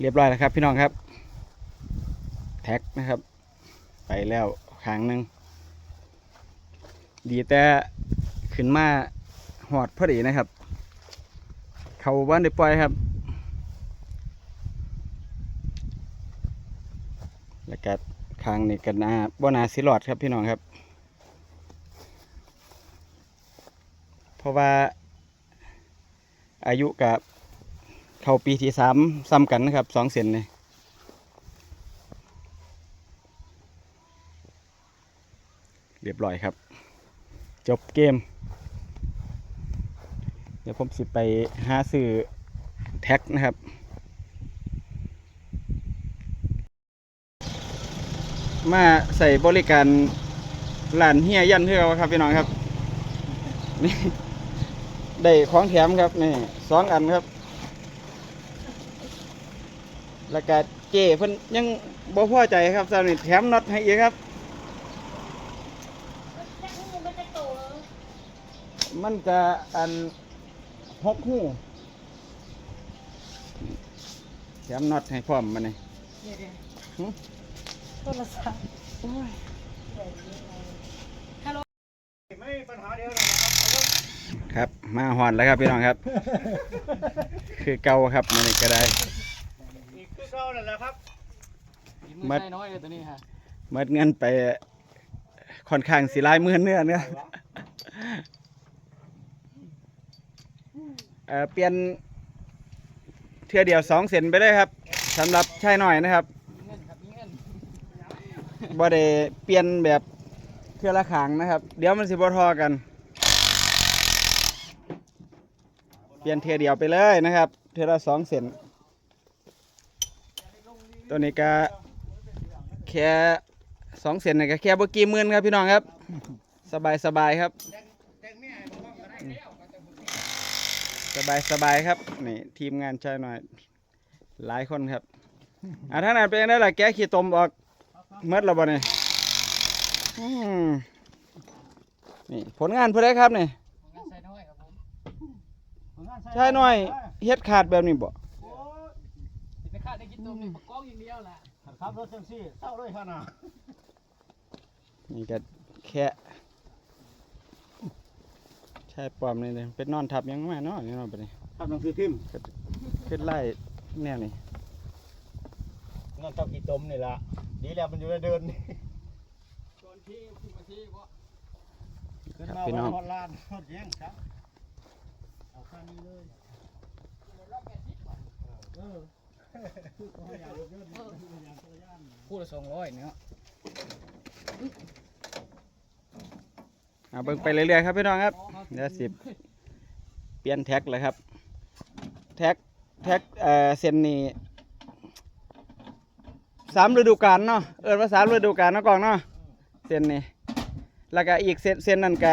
เรียบร้อยแล้วครับ พี่น้องครับ แท็กนะครับ ไปแล้วครั้งหนึ่งดีแต่ขึ้นมาหอดพอดีนะครับ เขาบ้านได้ปล่อยครับ แล้วก็คางนี่กันนาบ่นาสิหลอดครับพี่น้องครับ เพราะว่าอายุกับ เข้าปีที่สามซ้ำกันนะครับสองเซนนี่เรียบร้อยครับ จบเกม เดี๋ยวผมสิไปหาซื้อแท็กนะครับมาใส่บริการร้านเฮียยันเพื่อครับพี่น้องครับนี่ได้ของแถมครับนี่สองอันครับ แล้วก็เจเพิ่นยังบ่พอใจครับสาวนี่แถมน็อตให้อีกครับ มันจะอันหกหูแถมน็อตให้พร้อมมานี่หึโทรศัพท์ไม่ปัญหาเดียวเลยนะครับครับ มาหอนแล้วครับพี่น้องครับ คือเก่าครับมันนี่ก็ได้อีกคือ เก่านั่นแหละครับมัมัดดน้อยเลยตัวนี้ค่ะเมิดเงินไปค่อนข้างสิหลายหมื่นเนื้อเนื้อเอ่อเปลี่ยนเทื่อเดียวสองเซนไปเลยครับสำหรับชายหน่อยนะครับมีเงินครับมีเงินบ่ได้เปลี่ยนแบบเทื่อละขางนะครับ เดี๋ยวมันสิบ่ทอกัน เปลี่ยนเทื่อเดียวไปเลยนะครับ เทื่อละสองเซน ตัวนี้ก็แค่สองเซนนี่ก็แค่บ่กี่หมื่นครับพี่น้องครับ สบายสบายครับ สบายสบายครับนี่ทีมงานชายหน่อยหลายคนครับอ่าท่างนั้นเป็นยังไงล่ะแกะขี้ตมออกเมดแล้วบ่เนี่ยอืมนี่ผลงานเพื่อได้ครับนี่งานใส่น้อยครับผมชายหน่อยเฮ็ดขาดแบบนี้บ่สิไปคาดได้ กินตัวนี่ประกอบอย่างเดียวแหละครับรถเซนซี่เศร้าเลยขนาดนี่ก็แค่ชายปลอมนี่เลยเป็นนอนทับยังมาเนาะนี่เนาะบัดนี้ทำหนังสือพิมพ์ขึ้นไล่แนวนี้นั่นเจ้ากี่ตมนี่ละดีแล้วมันอยู่ในเดินนี่ตอนที่ที่มาที่บ่ขึ้นครับมาพี่น้องฮอดลานฮอดแย้งครับเอาข้างนี้เลยเออ คือขออย่าเดินอย่าตัวย่านคู่ละสองร้อยเนาะเอาเบิ่งไปเรื่อยๆครับพี่น้องครับเดี๋ยวสิบเปลี่ยนแท็กเลยครับ แท็กแท็กเอ่อเส้นนี้สามฤดูกาลเนาะเอิ้นว่าสามฤดูกาลเนาะกองเนาะเส้นนี้แล้วก็อีกเส้นเส้นนั้นก็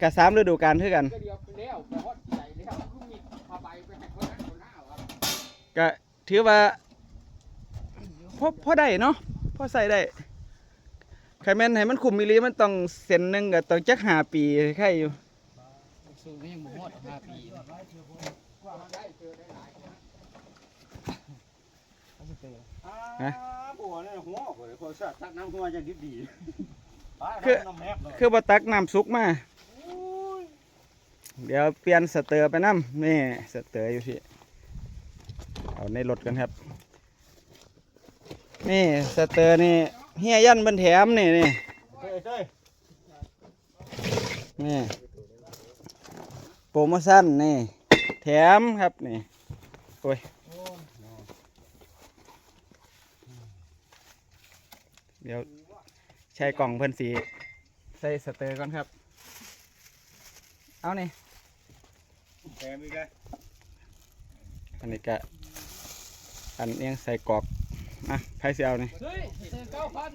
ก็สามฤดูกาลคือกันก็เดียวไปแล้วไปฮอดใหญ่แล้วลูกมีพาใบไปให้คนนั้นคนหน้าครับก็ ถือว่าพอพอได้เนาะพอใส่ได้ใครแม่นให้มันคุมมิลีมันต้องเส้นหนึงก็ต้องจักห้าปีใครอยู่สูงก็ยังบ่ฮอดห้าปีอ่าบัวเนี่ยหัวออกเลยคนสัตว์ตักน้ำหัวจะดิบดีไปคือน้ำแมบเลยคือบ่ตักน้ำซุกมาเดี๋ยวเปลี่ยนสเตอร์ไปน้ำนี่สเตอร์อยู่พี่ เอาในรถกันครับ นี่สเตอร์นี่เฮียยันบันแถมนี่นี่เฮ้ยเฮ้ยนี่โปรโมชั่นนี่ แถมครับนี่โอ้ยเดี๋ยวใช้กล่องเพิ่นสีใส่สเตอร์ก่อนครับ เอานี่แถมอีกเลยอันนี้ก็ อันเอียงใส่กรอกอะไพ่เสียวนี่เฮ้ยเจอเก้าพัน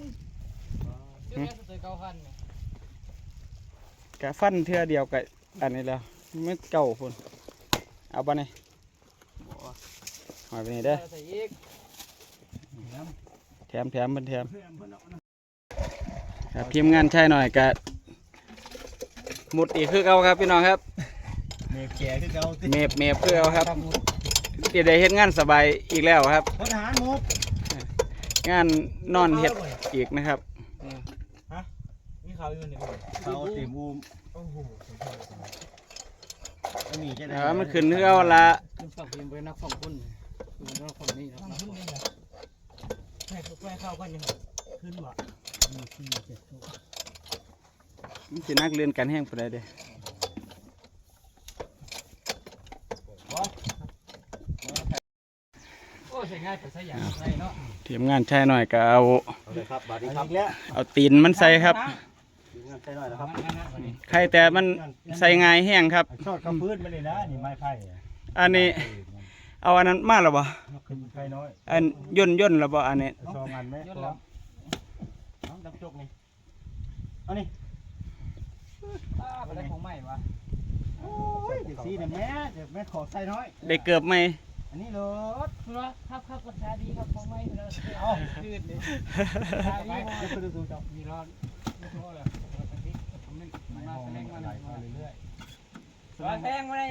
เจอแม่เจอเก้าพันเนี่ยกะฟันเทื่อเดียวกับอันนี้แล้วไม่เก่าพุ่นเอาบ่นี่หอยไปนี่เด้อใส่อีกแถมแถมเพิ่นแถมครับทีมงานใช่หน่อยกะหมุดอีกคือเก่าครับพี่น้องครับเมฟแก่คือเก่าสิเมฟเมฟคือเก่าครับ ทำหมดแถที่ได้เฮ็ดงานสบายอีกแล้วครับ พลทหารมุกงานนอนเฮ็ดอีกนะครับ มีเขาอยู่นี่เขาเต็มอูมโอ้โหอันนี้จะได้เออมันขึ้นเฮือเอาละคุณฝากเป็นเป็นนักฝั่งคุณเป็นนักฝั่งนี้นักฝั่งนี้นะให้แม่เข้ากันยังขึ้นบ่มันสินักเรียนกันแห้งปานใดเด้โอ้ใช่ ง่ายแต่ใช่อย่างไรเนาะทีมงานชายหน่อยก็เอาเอาเลยครับบาดนี้ครับแล้วเอาตีนมันใส่ครับใช่หน่อยนะครับใครแต่มันใส่ง่ายแห้งครับ ชอดกับพื้นมาเลยนะนี่ไม้ไผ่อันนี้เอาอันนั้นมาแล้วบ่ขึ้นไผ่น้อยอันย่นย่นแล้วบ่อันนี้ซองอันไหมยศแล้วน้องดับจกนี่เอานี่อะไรของใหม่วะโอ้ยเดี๋ยวซีเนี่ยแม่เดี๋ยวแม่ขอใส่น้อยได้เกือบไหม อันนี้รถคุณว่าครับครับกดชาดีครับของใหม่เลยเอาขึ้นเลยชาดีมาดูดูจับมีรอดไม่โทษเลยมาแสดงมาเรื่อยๆแสดงมาได้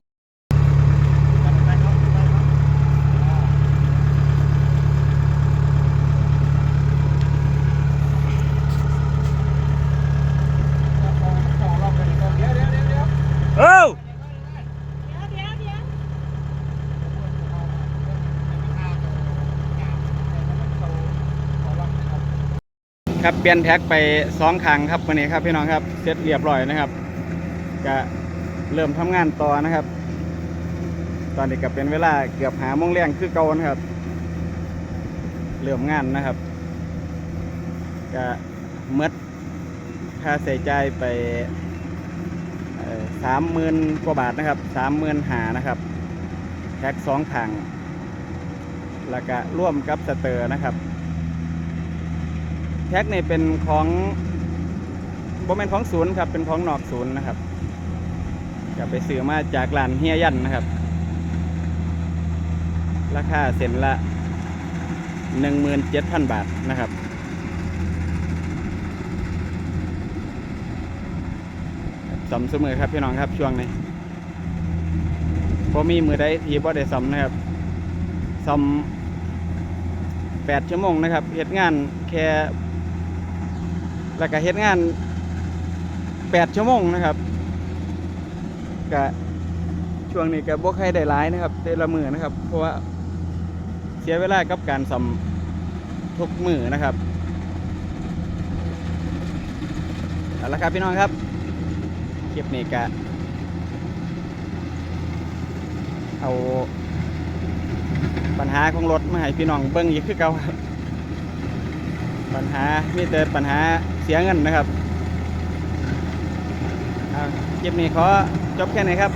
เอ้า ครับเปลี่ยนแท็กไปสองครั้งครับวันนี้ครับพี่น้องครับเสร็จเรียบร้อยนะครับก็เริ่มทำงานต่อนะครับ ตอนนี้ก็เป็นเวลาเกือบหาโมงแรงคือเก่านะครับเริ่มงานนะครับก็หมดค่าใช้จ่ายไปสามหมื่นกว่าบาทนะครับสามหมื่นหานะครับแท็กสองถังแล้วก็ร่วมกับสเตอร์นะครับ แท็กนี่เป็นของโบแมนของศูนย์ครับ เป็นของนอกศูนย์นะครับก็ไปซื้อมาจากร้านเฮียยันนะครับ ราคาเส้นละ 17,000 บาทนะครับสมเสมอครับพี่น้องครับช่วงนี้พอมีมือได้ทีบ่ได้สมนะครับสม8ชั่วโมงนะครับเฮ็ดงานแค่ แล้วก็เฮ็ดงาน8ชั่วโมงนะครับก็ช่วงนี้ก็บ่ใครได้หลายนะครับแต่ละมือนะครับ เพราะว่าเสียเวลากับการซ่อมทุกมือนะครับเอาละครับพี่น้องครับคลิปนี้ก็เอาปัญหาของรถมาให้พี่น้องเบิ่งอีกคือเก่าปัญหามีแต่ปัญหา เสียเงินนะครับคลิปนี้ขอจบแค่ไหนครับ